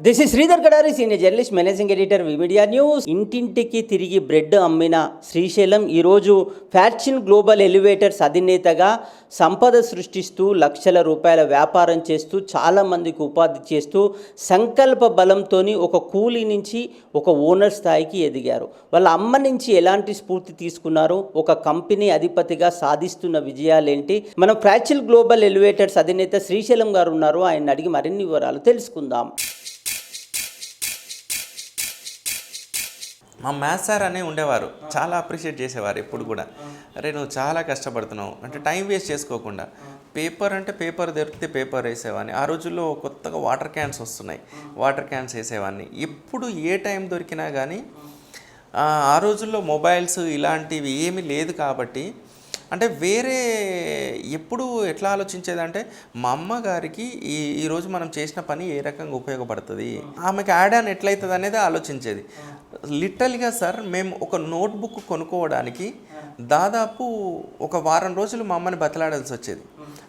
This is Sridhar Kadari senior journalist managing editor V Media news ఇంటింటికి తిరిగి bread అమ్మిన శ్రీశైలం ఈరోజు ఫ్యాషన్ గ్లోబల్ ఎలివేటర్స్ అధినేతగా సంపద సృష్టిస్తూ లక్షల రూపాయల వ్యాపారం చేస్తూ చాలామందికి ఉపాధి చేస్తూ సంకల్ప బలంతో ఒక కూలీ నుంచి ఒక ఓనర్ స్థాయికి ఎదిగారు. వాళ్ళ అమ్మ నుంచి ఎలాంటి స్ఫూర్తి తీసుకున్నారు ఒక కంపెనీ అధిపతిగా సాధిస్తున్న విజయాలేంటి? మనం ఫ్యాచిల్ గ్లోబల్ ఎలివేటర్స్ అధినేత శ్రీశైలం గారు ఉన్నారు. ఆయన అడిగి మరిన్ని వివరాలు తెలుసుకుందాం. మా మ్యాథ్స్ సార్ అనే ఉండేవారు. చాలా అప్రిషియేట్ చేసేవారు ఎప్పుడు కూడా. అరే నువ్వు చాలా కష్టపడుతున్నావు. అంటే టైం వేస్ట్ చేసుకోకుండా. పేపర్ అంటే పేపర్ దొరికితే పేపర్ వేసేవాడిని. ఆ రోజుల్లో కొత్తగా వాటర్ క్యాన్స్ వస్తున్నాయి. వాటర్ క్యాన్స్ వేసేవాడిని. ఎప్పుడు ఏ టైం దొరికినా కానీ ఆ, ఆ రోజుల్లో మొబైల్స్ ఇలాంటివి ఏమీ లేదు కాబట్టి అంటే వేరే ఎప్పుడు ఎట్లా ఆలోచించేదంటే మా అమ్మగారికి ఈ ఈరోజు మనం చేసిన పని ఏ రకంగా ఉపయోగపడుతుంది? ఆమెకి యాడ్ ఆన్ ఎట్లయితుంది? అనేది ఆలోచించేది. లిటరల్గా సార్ మేము ఒక నోట్బుక్ కొనుక్కోవడానికి దాదాపు ఒక వారం రోజులు మా అమ్మని బతలాడాల్సి వచ్చేది.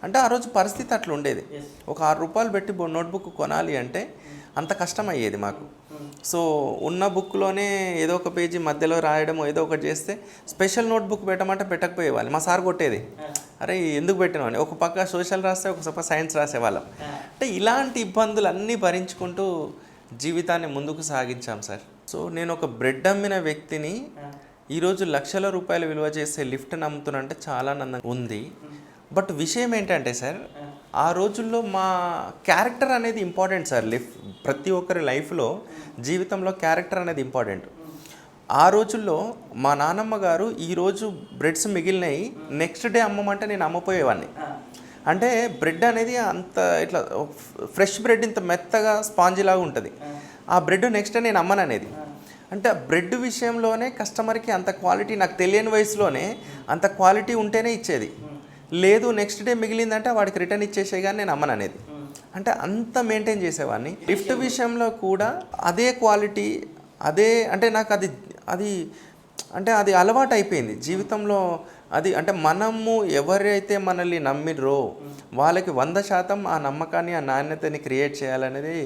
అంటే ఆ రోజు పరిస్థితి అట్లా ఉండేది. ఒక ఆరు రూపాయలు పెట్టి నోట్బుక్ కొనాలి అంటే అంత కష్టం అయ్యేది మాకు. సో ఉన్న బుక్లోనే ఏదో ఒక పేజీ మధ్యలో రాయడం ఏదో ఒకటి చేస్తే స్పెషల్ నోట్బుక్ పెట్టమంటే పెట్టకపోయేవాళ్ళు. మా సార్ కొట్టేది. అరే ఎందుకు పెట్టినవని ఒక పక్క సోషల్ రాస్తే ఒక పక్క సైన్స్ రాసేవాళ్ళం. అంటే ఇలాంటి ఇబ్బందులు అన్నీ భరించుకుంటూ జీవితాన్ని ముందుకు సాగించాం సార్. సో నేను ఒక బ్రెడ్ అమ్మిన వ్యక్తిని ఈరోజు లక్షల రూపాయలు విలువ చేసే లిఫ్ట్ నమ్ముతున్నంటే చాలా ఆనందంగా ఉంది. బట్ విషయం ఏంటంటే సార్ ఆ. రోజుల్లో మా క్యారెక్టర్ అనేది ఇంపార్టెంట్ సార్. లిఫ్ ప్రతి ఒక్కరి లైఫ్లో జీవితంలో క్యారెక్టర్ అనేది ఇంపార్టెంట్. ఆ రోజుల్లో మా నాన్నమ్మ గారు ఈరోజు బ్రెడ్స్ మిగిలినాయి నెక్స్ట్ డే అమ్మమంటే నేను అమ్మపోయేవాడిని అంటే బ్రెడ్ అనేది అంత ఇట్లా ఫ్రెష్ బ్రెడ్ ఇంత మెత్తగా స్పాంజీ లాగా ఉంటుంది. ఆ. బ్రెడ్ నెక్స్ట్ డే నేను అమ్మను అనేది అంటే బ్రెడ్ విషయంలోనే కస్టమర్కి అంత క్వాలిటీ నాకు తెలియని వయసులోనే అంత క్వాలిటీ ఉంటేనే ఇచ్చేది. లేదు నెక్స్ట్ డే మిగిలిందంటే వాడికి రిటర్న్ ఇచ్చేసే కానీ నేను అమ్మను అనేది అంటే అంత మెయింటైన్ చేసేవాడిని లిఫ్ట్ విషయంలో కూడా అదే క్వాలిటీ అదే అంటే నాకు అది అది అంటే అది అలవాటు అయిపోయింది జీవితంలో అది అంటే మనము ఎవరైతే మనల్ని నమ్మిర్రో వాళ్ళకి వంద శాతం ఆ నమ్మకాన్ని ఆ నాణ్యతని క్రియేట్ చేయాలనేది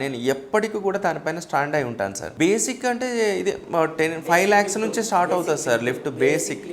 నేను ఎప్పటికీ కూడా దానిపైన స్టాండ్ అయి ఉంటాను సార్. బేసిక్ అంటే ఇది టెన్ ఫైవ్ ల్యాక్స్ నుంచి స్టార్ట్ అవుతుంది సార్ లిఫ్ట్ బేసిక్.